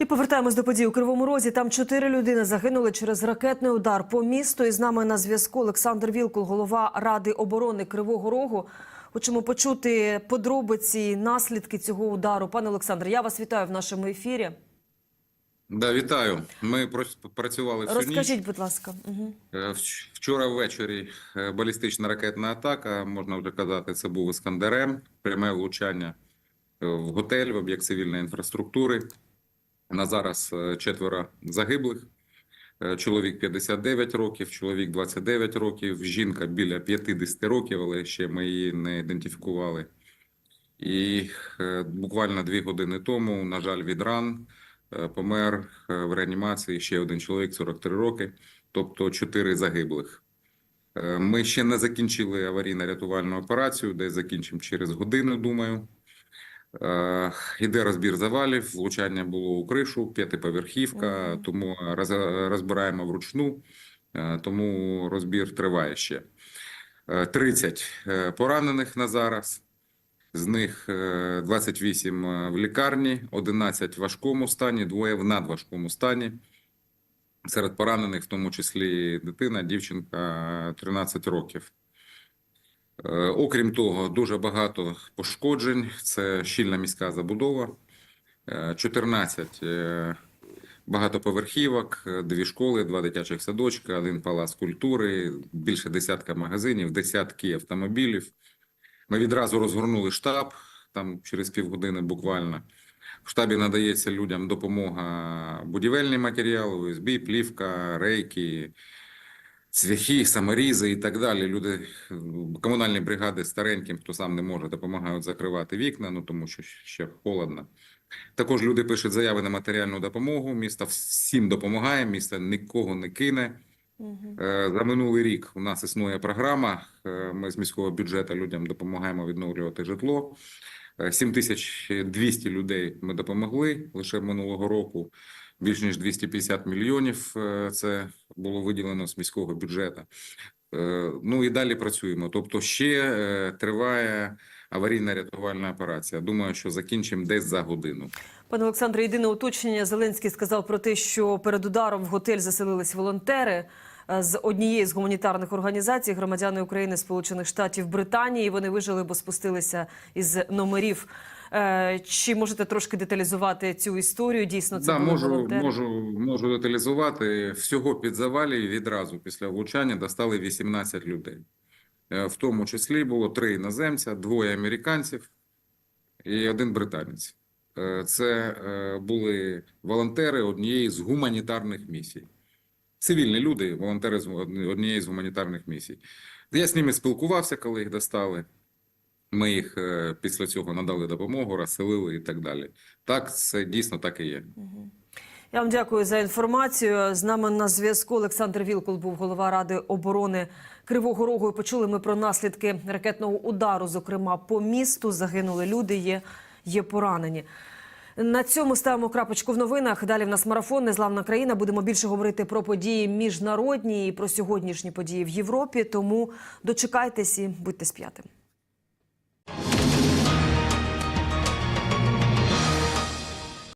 І повертаємось до подій у Кривому Розі. Там чотири людини загинули через ракетний удар по місту. І з нами на зв'язку Олександр Вілкул, голова Ради оборони Кривого Рогу. Хочемо почути подробиці, наслідки цього удару. Пане Олександр, я вас вітаю в нашому ефірі. Да, вітаю. Ми працювали всю Розкажіть, ніч. будь ласка. Угу. Вчора ввечері е, балістична ракетна атака, можна вже казати, це був Іскандерем, пряме влучання е, в готель, в об'єкт цивільної інфраструктури. На зараз е, четверо загиблих. Е, Чоловік 59 років, чоловік 29 років, жінка біля 50 років, але ще ми її не ідентифікували. І е, буквально дві години тому, на жаль, від ран помер в реанімації ще один чоловік 43 роки, тобто чотири загиблих. Ми ще не закінчили аварійно-рятувальну операцію, десь закінчимо через годину, думаю. Е, Іде розбір завалів, влучання було у кришу, п'ятиповерхівка, тому розбираємо вручну, е, тому розбір триває ще. Е, 30 е, поранених на зараз. З них е, 28 в лікарні, 11 в важкому стані, двоє в надважкому стані. Серед поранених, в тому числі дитина, дівчинка 13 років. Е, Окрім того, дуже багато пошкоджень. Це щільна міська забудова, Е, 14 е, багатоповерхівок, е, дві школи, два дитячих садочка, один палац культури, більше десятка магазинів, десятки автомобілів. Ми відразу розгорнули штаб там через півгодини буквально. В штабі надається людям допомога будівельні матеріали, ОСБ, плівка, рейки, цвяхи, саморізи і так далі. Люди, е, комунальні бригади стареньким, хто сам не може, допомагають закривати вікна, ну тому що ще холодно. Також люди пишуть заяви на матеріальну допомогу. Місто всім допомагає, місто нікого не кине. Угу. Е, За минулий рік у нас існує програма. Е, Ми з міського бюджету людям допомагаємо відновлювати житло. Е, 7200 людей ми допомогли лише минулого року. Більш ніж 250 мільйонів е, це було виділено з міського бюджету. Е, Ну і далі працюємо. Тобто ще е, триває аварійна рятувальна операція. Думаю, що закінчимо десь за годину. Пане Олександре, єдине уточнення. Зеленський сказав про те, що перед ударом в готель заселились волонтери з однієї з гуманітарних організацій, громадяни України, Сполучених Штатів, Британії. Вони вижили, бо спустилися із номерів. Е, Чи можете трошки деталізувати цю історію? Дійсно, це Да, можу, волонтери? можу, можу деталізувати. Всього під завалі відразу після влучання достали 18 людей. Е, В тому числі було три іноземця, двоє американців і один британець. Е, Це були волонтери однієї з гуманітарних місій. Цивільні люди, волонтери з однієї з гуманітарних місій. Я з ними спілкувався, коли їх достали. Ми їх е, після цього надали допомогу, розселили і так далі. Так, це дійсно так і є. Я вам дякую за інформацію. З нами на зв'язку Олександр Вілкул був голова ради оборони Кривого Рогу. Почули ми про наслідки ракетного удару. Зокрема, по місту загинули люди, є, є поранені. На цьому ставимо крапочку в новинах. Далі в нас марафон Незламна країна. Будемо більше говорити про події міжнародні і про сьогоднішні події в Європі. Тому дочекайтесь і будьте з п'ятим.